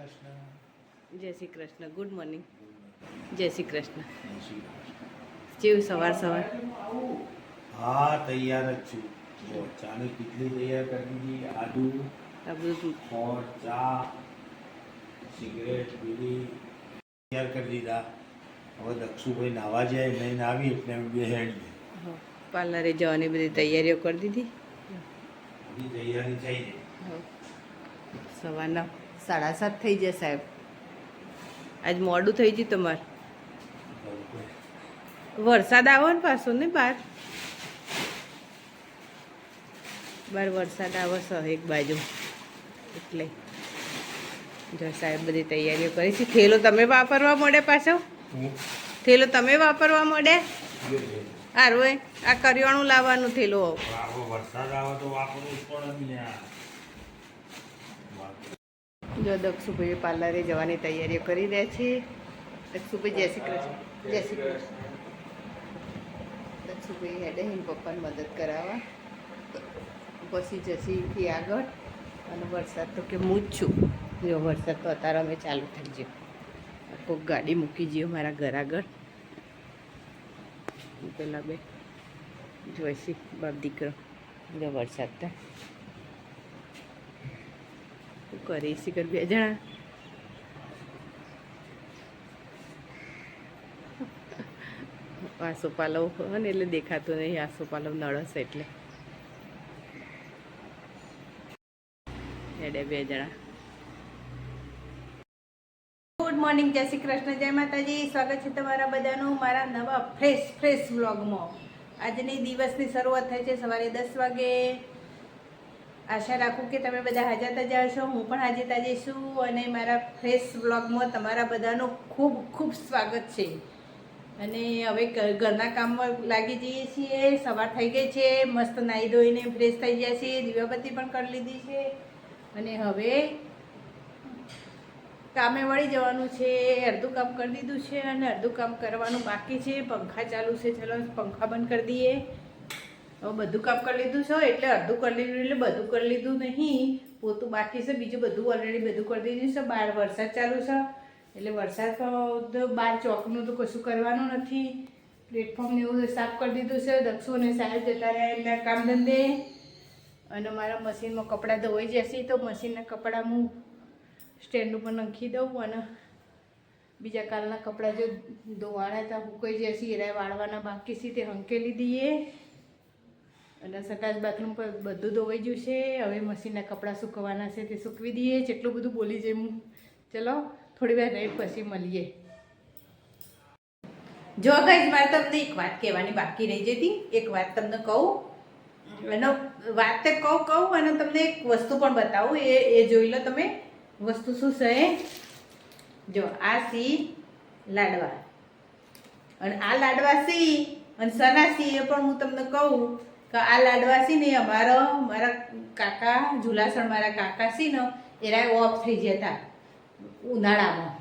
કૃષ્ણ. જય Shri Krishna. Good morning જય શ્રી કૃષ્ણ. જેવું સવાર સવાર? હા તૈયાર જ છું. ચાની કેટલી તૈયાર કરી દીધી આદુ આ બધું ખોળ ચા સિગરેટ બીડી તૈયાર કરી દીધા. હવે દક્ષુભાઈ નાવા જાય નહીં નાવી એટલે અમે બે હેડીએ પાર્લરે જવાની બધી તૈયારીઓ કરી દીધી? બધી તૈયારી થઈ સવારના સાડા સાત થઈ જાય સાહેબ. આજ મોડું થઈ ગયું તમારે. વરસાદ આવો ને પાછો ને બહાર બાર વરસાદ આવે છે એક બાજુ. એટલે જો સાહેબ બધી તૈયારીઓ કરી છે. થેલો તમે વાપરવા મળે પાછો? થેલો તમે વાપરવા મળે? એ. આ કરિયાણું લાવવાનું થેલો વરસાદ આવે તો વાપરવું પડે. જો દક્ષુભાઈ પાર્લરે જવાની તૈયારીઓ કરી રહ્યા છે. દક્ષુભાઈ, જય શ્રી કૃષ્ણ. જય શ્રી કૃષ્ણ. દક્ષુભાઈ હેડે હિન પપ્પાને મદદ કરાવવા. પછી અહીંથી આગળ. અને વરસાદ તો કે હું જ છું. જો વરસાદ તો અત્યારે અમે ચાલુ થઈ ગયો. કોઈક ગાડી મૂકી જઈએ મારા ઘર આગળ. પેલા બે જોઈશી, બાપ દીકરો. જો વરસાદ થાય શું કરી શિખર બે જણા. આસો પાલવ હોય એટલે દેખાતું નહીં આસો પાલવ નળસ એટલે. એડે બે જણા. ગુડ મોર્નિંગ, જય શ્રી કૃષ્ણ, જય માતાજી. સ્વાગત છે તમારા બધાનું મારા નવા ફ્રેશ ફ્રેશ વ્લોગમાં. આજની દિવસની શરૂઆત થાય છે સવારે દસ વાગે. આશા રાખું કે તમે બધા હાજર તાજા હશો. હું પણ હાજર તાજી છું અને મારા ફ્રેશ વ્લોગમાં તમારા બધાનું ખૂબ ખૂબ સ્વાગત છે. અને હવે ઘરના કામમાં લાગી જઈએ છીએ. સવાર થઈ ગઈ છે. મસ્ત નાહી ધોઈને ફ્રેશ થઈ ગયા છીએ. દીવાબત્તી પણ કરી લીધી છે. અને હવે કામે વળી જવાનું છે. અડધું કામ કરી દીધું છે અને અડધું કામ કરવાનું બાકી છે. પંખા ચાલુ છે. ચલો પંખા બંધ કરી દઈએ. હવે બધું કામ કરી લીધું છે, એટલે અડધું કરી લીધું, એટલે બધું કરી લીધું નહીં. પોતું બાકી છે, બીજું બધું ઓલરેડી બધું કરી દીધું છે. બહાર વરસાદ ચાલુ છે, એટલે વરસાદ બહાર ચોકનું તો કશું કરવાનું નથી. પ્લેટફોર્મને એવું સાફ કરી દીધું છે, દક્ષુ અને સાહેબ જતા રહ્યા એમના કામ ધંધે. અને મારા મશીનમાં કપડાં ધોવાઈ જશે તો મશીનના કપડાં હું સ્ટેન્ડ ઉપર નાખી દઉં અને બીજા કાલના કપડાં જો ધોવાના હતા હુકાઈ જશે એરા વાળવાના બાકી છે, તે હંકેલી દઈએ. અને સકાશ બાથરૂમ પર બધું ધોવાઈ ગયું છે. હવે મશીનના કપડાં સૂકવવાના છે, તે સૂકવી દઈએ. જેટલું બધું બોલી જઈ હું. ચલો, થોડી વાર રહી પછી મળીએ. જો ગાઈઝ મારે તમને એક વાત કહેવાની બાકી રહી જતી એક વાત તમને કહું. એનો વાત તે કહું કહું, અને તમને એક વસ્તુ પણ બતાવું. એ એ જોઈ લો તમે. વસ્તુ શું છે? જો, આ સી લાડવા. અને આ લાડવા સી અને સના સી એ પણ હું તમને કહું. કે આ લાડવા સી ને અમારો, મારા કાકા ઝુલાસણ મારા કાકા છે ને એના ઓફ થઈ જતા ઉનાળામાં.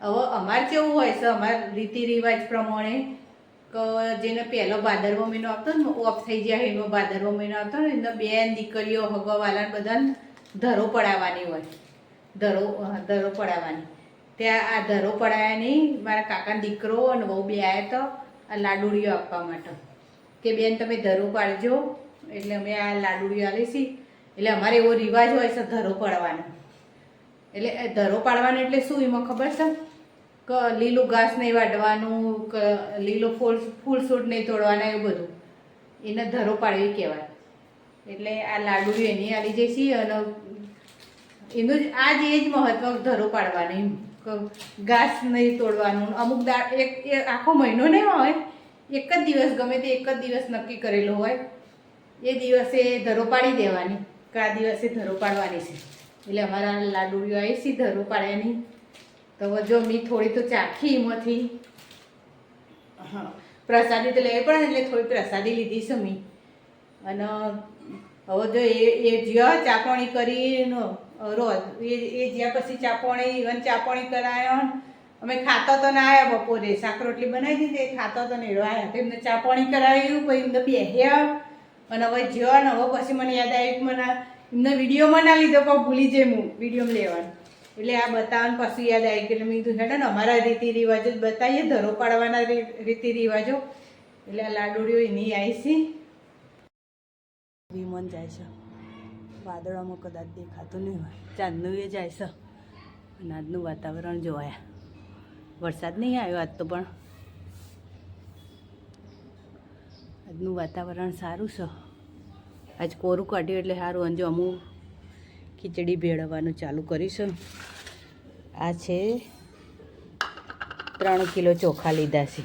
હવે અમારે કેવું હોય છે, અમારા રીતિ રિવાજ પ્રમાણે કે જેને પહેલો ભાદરવો મહિનો આવતો ને ઓફ થઈ જાય એનો ભાદરવો મહિનો આવતો ને, એમને બેન દીકરીઓ, હગવાલા બધાને ધરો પડાવવાની હોય. ધરો ધરો પડાવવાની. ત્યાં આ ધરો પડાવવાની મારા કાકાનો દીકરો અને બહુ બે આવ્યા તો આ લાડુડીઓ આપવા માટે. કે બેન, તમે ધરો પાડજો. એટલે અમે આ લાડુડી આલી છીએ એટલે અમારે એવો રિવાજ હોય છે ધરો પાડવાનો. એટલે ધરો પાડવાનો એટલે શું એમાં ખબર છે? કે લીલું ઘાસ નહીં વાઢવાનું લીલો ફૂલ ફૂલ છોડ નહીં તોડવાના, એવું બધું. એને ધરો પાડવી કહેવાય. એટલે આ લાડુ એની આવી જશે અને એનું જ, આ જ એ જ મહત્વ ધરો પાડવાનું એમ. ઘાસ નહીં તોડવાનું, અમુક દાળ એક આખો મહિનો નહીં હોય એક જ દિવસ ગમે તે એક જ દિવસ નક્કી કરેલો હોય એ દિવસે ધરો પાડી દેવાની કે આ દિવસે ધરો પાડવાની છે. એટલે અમારા લાડુડીઓ આવી છે ધરો પાડ્યાની. તો હવે જો મેં થોડી તો ચાખી એમાંથી. હા. પ્રસાદી તો લેવી પડે એટલે થોડી પ્રસાદી લીધી છે મી. અને હવે જો એ એ જ્યાં ચાપણી કરીને રોજ એ એ જ્યાં પછી ચાપણી ઇવન ચાપણી કરાયો અમે ખાતો તો ના આવ્યા બપોરે. શાક રોટલી બનાવી દીધી, ખાતો તો નહીં આવ્યા તો એમને ચાપણી કરાવ્યું પછી એમને બેહ્યા અને હવે જ્યાં ને હવે પછી મને યાદ આવ્યું કે મને એમને વિડીયોમાં ના લીધો, પણ ભૂલી જઈ હું વિડીયોમાં લેવાનું. એટલે આ બતાવવાનું પાછું યાદ આવી ગયું. મેં કીધું, હેડો ને, અમારા રીતિ રિવાજો જ બતાવીએ, ધરો પાડવાના રીતિ રિવાજો એટલે આ લાડુડીઓ એની આવી છે વિમન જાય છે. વાદળોમાં કદાચ દેખાતું નહીં હોય. ચાંદનું એ જાય છે. અને આજનું વાતાવરણ જોવાયા. વરસાદ નહીં આવ્યો આજ તો પણ. આજનું વાતાવરણ સારું છે. આજ કોરું કાઢ્યું એટલે સારું. અંજો અમુક ખીચડી ભેળવવાનું ચાલુ કરીશું. આ છે ત્રણ કિલો ચોખા લીધા છે.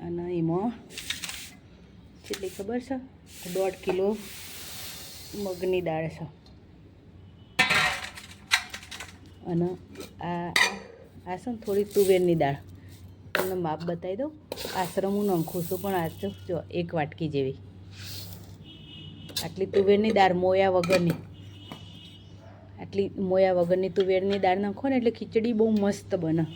અને એમાં કેટલી ખબર છે? દોઢ કિલો મગની દાળ છે. અને આ આ છે થોડી તુવેરની દાળ. તમને માપ બતાવી દઉં. આશ્રમ હું નંખું છું પણ આ જો, એક વાટકી જેવી. આટલી તુવેરની દાળ મોયા વગરની. આટલી મોયા વગરની તુવેરની દાળ નાખો ને એટલે ખીચડી બહુ મસ્ત બને.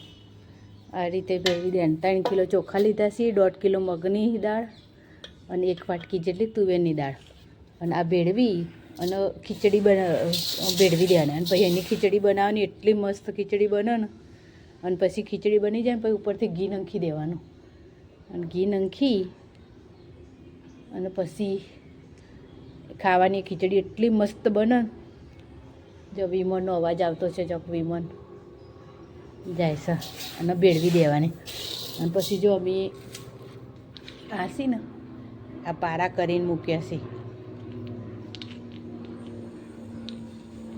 આ રીતે ભેળવી દે ત્રણ કિલો ચોખા લીધા છે, દોઢ કિલો મગની દાળ અને એક વાટકી જેટલી તુવેરની દાળ. અને આ ભેળવી અને ખીચડી બના, ભેળવી દેવાની અને પછી એની ખીચડી બનાવવાની એટલી મસ્ત ખીચડી બને ને અને પછી ખીચડી બની જાય ને પછી ઉપરથી ઘી નાખી દેવાનું. અને ઘી નંખી અને પછી ખાવાની ખીચડી એટલી મસ્ત બને. જો વિમનનો અવાજ આવતો છે ચોક વિમન જાય છે, અને ભેળવી દેવાની. અને પછી જો અમે આસી ને, આ પારા કરીને મૂક્યા છે.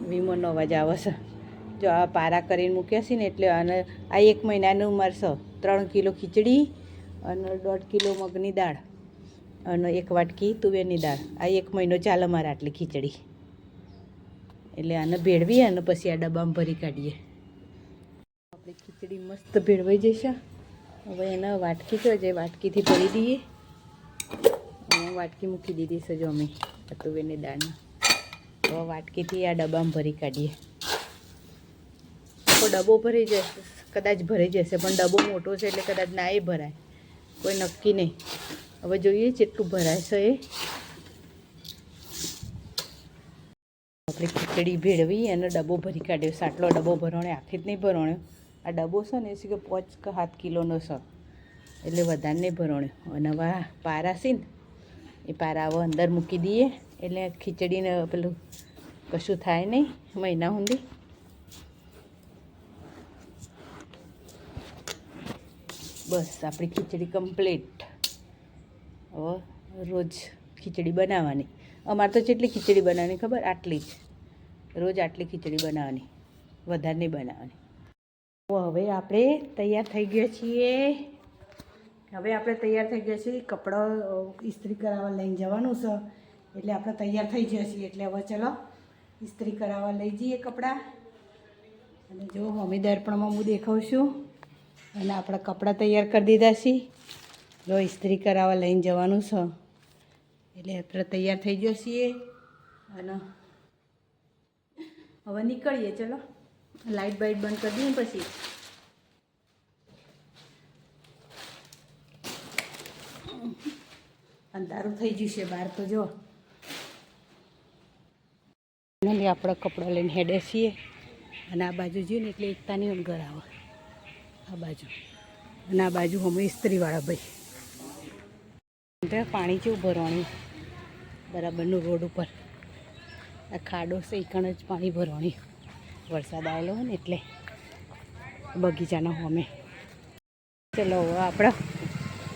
વિમનનો અવાજ આવે છે. જો આ પારા કરીને મૂક્યા છે ને એટલે અને આ એક મહિનાનું મરસો ત્રણ કિલો ખીચડી અને દોઢ કિલો મગની દાળ અને એક વાટકી તુવેરની દાળ. આ એક મહિનો ચાલે મારે આટલી ખીચડી. એટલે આને ભેળવીએ અને પછી આ ડબ્બામાં ભરી કાઢીએ. આપણી ખીચડી મસ્ત ભેળવાઈ જશે. હવે એને વાટકી તો જે વાટકીથી ભરી દઈએ. હું વાટકી મૂકી દીધી છે જો અમે તુવેરની દાળમાં હવે વાટકીથી આ ડબ્બામાં ભરી કાઢીએ. આખો ડબ્બો ભરી જશે, કદાચ ભરાઈ જશે, પણ ડબ્બો મોટો છે એટલે કદાચ ના એ ભરાય. કોઈ નક્કી નહીં. હવે જોઈએ જેટલું ભરાય છે એ. આપણે ખીચડી ભેળવી અને ડબ્બો ભરી કાઢ્યો. સાટલો ડબ્બો ભરવાનો આખી જ નહીં ભરવાનો આ ડબ્બો છે ને, એ કે પાંચ કે સાત કિલોનો છે. એટલે વધારે નહીં ભરવાનો અને હવે પારા છે ને, એ પારા હવે અંદર મૂકી દઈએ. એટલે ખીચડીને પેલું કશું થાય નહીં મહિના સુધી. બસ, આપણી ખીચડી કમ્પ્લીટ હવે રોજ ખીચડી બનાવવાની. અમારે તો જેટલી ખીચડી બનાવવાની ખબર, આટલી જ. રોજ આટલી ખીચડી બનાવવાની, વધારે નહીં બનાવવાની. હવે આપણે તૈયાર થઈ ગયા છીએ. હવે આપણે તૈયાર થઈ ગયા છીએ કપડાં ઇસ્ત્રી કરાવવા લઈને જવાનું છે. એટલે આપણે તૈયાર થઈ ગયા છીએ. એટલે હવે ચલો, ઇસ્ત્રી કરાવવા લઈ જઈએ કપડાં. અને જો મમ્મી દર્પણમાં હું દેખાઉં છું. અને આપણા કપડાં તૈયાર કરી દીધા છે. જો ઇસ્ત્રી કરાવવા લઈને જવાનું છે. એટલે આપણે તૈયાર થઈ ગયો છીએ. અને હવે નીકળીએ, ચલો. લાઇટ બાઇટ બંધ કરી દઈએ પછી. અંધારું થઈ ગયું છે બહાર તો, જો. આપણે કપડાં લઈને હેડે છીએ. અને આ બાજુ જોઈએ ને એટલે એકતાની ઘર આવે આ બાજુ. અને આ બાજુ અમે ઇસ્ત્રીવાળા ભાઈ. પાણી કેવું ભરવાનું. બરાબરનું રોડ ઉપર. આ ખાડો છે જ પાણી ભરવાની. વરસાદ આવેલો હોય ને એટલે. બગીચાના હોમે. ચલો હવે આપણે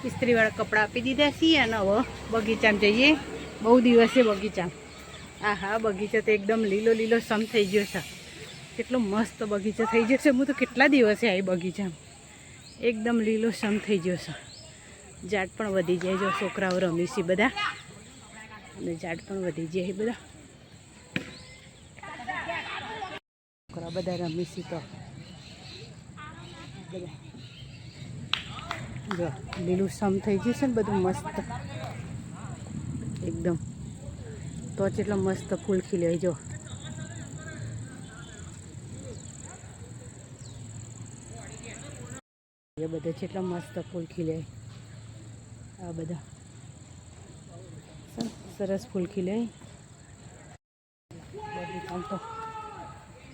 ઇસ્ત્રીવાળા કપડાં આપી દીધા છીએ અને હવે બગીચામાં જઈએ. બહુ દિવસે બગીચામાં. આ હા બગીચો તો એકદમ લીલો લીલો સમ થઈ ગયો છે. કેટલો મસ્ત બગીચો થઈ ગયો છે. હું તો કેટલા દિવસે આવી બગીચામાં એકદમ લીલો સમ થઈ ગયો છે. ઝાડ પણ વધી જાય જો છોકરાઓ રમી છે બધા. અને ઝાડ પણ વધી જાય બધા. છોકરા બધા રમી છે તો. બધા. જો લીલું સમ થઈ ગયું છે ને બધું મસ્ત. એકદમ. તો જેટલો મસ્ત ફૂલ ખીલ્યો જો. એ બધા જેટલા મસ્ત ફૂલ ખીલે. આ બધા. સરસ ફૂલ ખીલે. બગીચામાં તો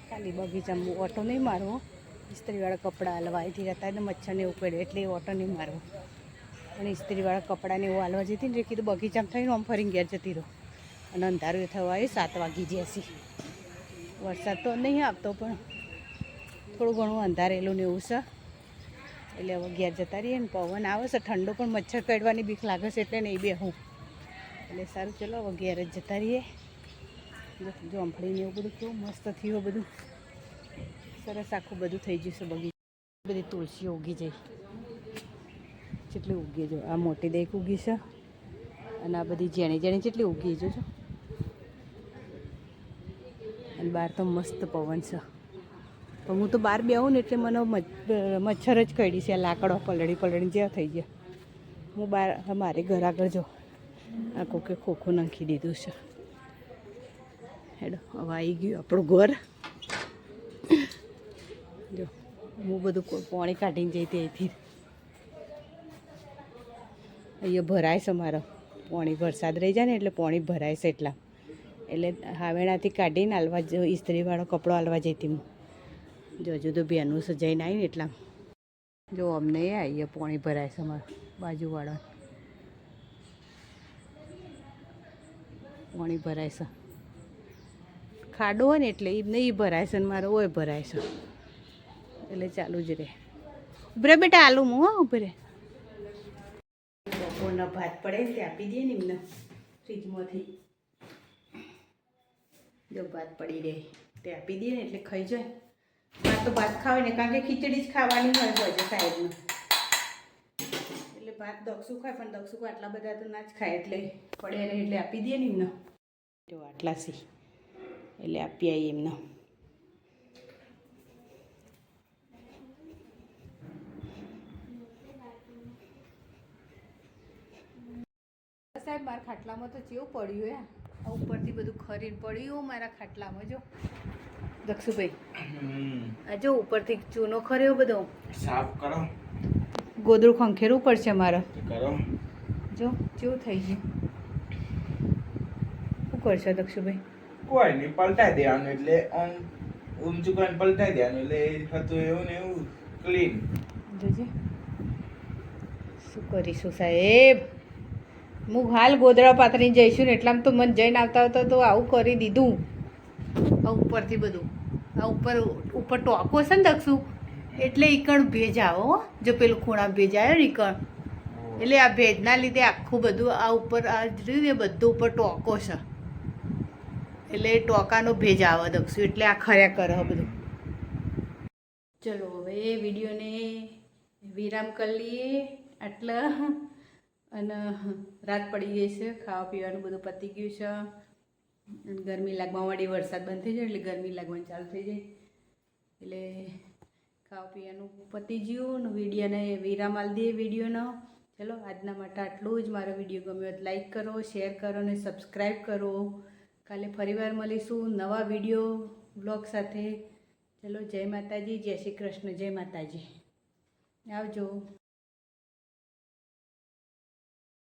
ખાલી બગીચામાં ઓટો નહીં મારવો ઇસ્ત્રીવાળા કપડાં હલવા. એથી જતા ને મચ્છરને પડે, એટલે ઓટો નહીં મારવો પણ ઇસ્ત્રીવાળા કપડાને એવું હાલવા જતી ને કીધું બગીચામાં થઈને આમ ફરીને ઘેર જતી રહો. અને અંધારું થવા આવ્યું, સાત વાગી જશે વરસાદ તો નહીં આવતો પણ થોડું ઘણું અંધારેલું ને એવું છે. એટલે હવે ઘેર જતા રહીએ ને પવન આવે છે, ઠંડો પણ મચ્છર કાઢવાની બીક લાગે છે એટલે નહીં બેહું. એટલે સારું, ચલો હવે ઘેર જ જતા રહીએ. જોંફળીને એવું બધું કેવું મસ્ત થયું બધું. સરસ આખું બધું થઈ ગયું છે બગીચા. બધી તુલસી ઉગી જઈ જેટલી ઉગી જો, આ મોટી દેખ ઉગી છે. અને આ બધી જેણી જેણી જેટલી ઉગી જોજો અને બહાર તો મસ્ત પવન છે. પણ હું તો બહાર બેહું ને એટલે મને મચ્છ- મચ્છર જ કરડી છે, લાકડો પલળી પલળી જ્યાં થઈ ગયા. હું બહાર, મારે ઘર આગળ જો. આ કોકે ખોખું નાખી દીધું છે. હેડો, હવે આવી ગયું આપણું ઘર. જો, હું બધું પાણી કાઢીને જઈ ત્યાંથી અહીંયા ભરાય છે મારો. પાણી વરસાદ રહી જાય ને એટલે પાણી ભરાય છે એટલા. એટલે હાવેણાથી કાઢીને હાલવા ઇસ્ત્રીવાળો કપડો હાલવા જઈતી હું. જો હજુ તો બેનું સજાઈને આવીને એટલા. જો અમને આવીએ પાણી ભરાય છે અમારા બાજુવાળા પાણી ભરાય છે. ખાડો હોય ને એટલે એ નહીં ભરાય છે ને મારો ઓય ભરાય છે. એટલે ચાલુ જ રહે. ઉભરે બેટા આલુ હું હા ઉભરે બપોરના ભાત પડે ને તે આપી દઈએ ને એમને ફ્રીજમાંથી. જો ભાત પડી રહે. તે આપી દઈએ ને એટલે ખાઈ જાય. ભાત તો ભાત ખાવે ને કારણ કે ખીચડી જ ખાવાની હોય છે સાઈડમાં એટલે ભાત દક્ષું ખાય પણ દક્ષું આટલા બધા તો ના જ ખાય, એટલે પડે રહે એટલે આપી દઈએ ને એમને. જો આટલા સી એટલે આપી આવીએ એમને. સાહેબ, મારા ખાટલામાં તો ચેવું પડ્યું હે? ઉપરથી બધું ખરીને પડ્યું, મારા ખાટલામાં જો. દક્ષુભાઈ આ જો ઉપરથી ચૂનો ખર્યો બધો. સાફ કરો. ગોદડું ખંખેરવું પડશે મારે. કરો. જો કેવું થઈ ગયું. શું કરશો દક્ષુભાઈ કોઈ નહીં પલટાઈ દેવાનું એટલે આમ ઊંચું કરીને પલટાઈ દેવાનું એટલે એ થતું એવું ને એવું ક્લીન જોજે. શું કરીશું સાહેબ? હું હાલ ગોદડા પાથરી જઈશું ને એટલામાં તો મને જઈને આવતા આવતા તો આવું કરી દીધું. આ ઉપરથી બધું. આ ઉપર ઉપર ટોકો છે ને દક્ષું? એટલે ઈકણ ભેજ આવો. જો પેલું ખૂણા ભેજ આવ્યો ને ઈકણ. એટલે આ ભેજના લીધે આખું બધું આ ઉપર, આ ને બધું ઉપર ટોકો છે. એટલે ટોકાનો ભેજ આવે દક્ષું, એટલે આ ખર્યા કરે બધું. ચલો હવે વિડીયોને વિરામ કરી લઈએ. આટલા. અને રાત પડી ગઈ છે ખાવા પીવાનું બધું પતી ગયું છે. ગરમી લાગવા વાળી વરસાદ બંધ થઈ જાય એટલે ગરમી લાગવાની ચાલુ થઈ જાય. એટલે ખાવા પીવાનું પતી ગયું વિડીયોને વિરામ આલ દઈએ વિડીયોનો. ચલો, આજના માટે આટલું જ. મારો વીડિયો ગમ્યો હોય લાઈક કરો, શેર કરો અને સબસ્ક્રાઈબ કરો. કાલે ફરીવાર મળીશું નવા વીડિયો બ્લોગ સાથે. ચલો, જય માતાજી, જય શ્રી કૃષ્ણ, જય માતાજી. આવજો.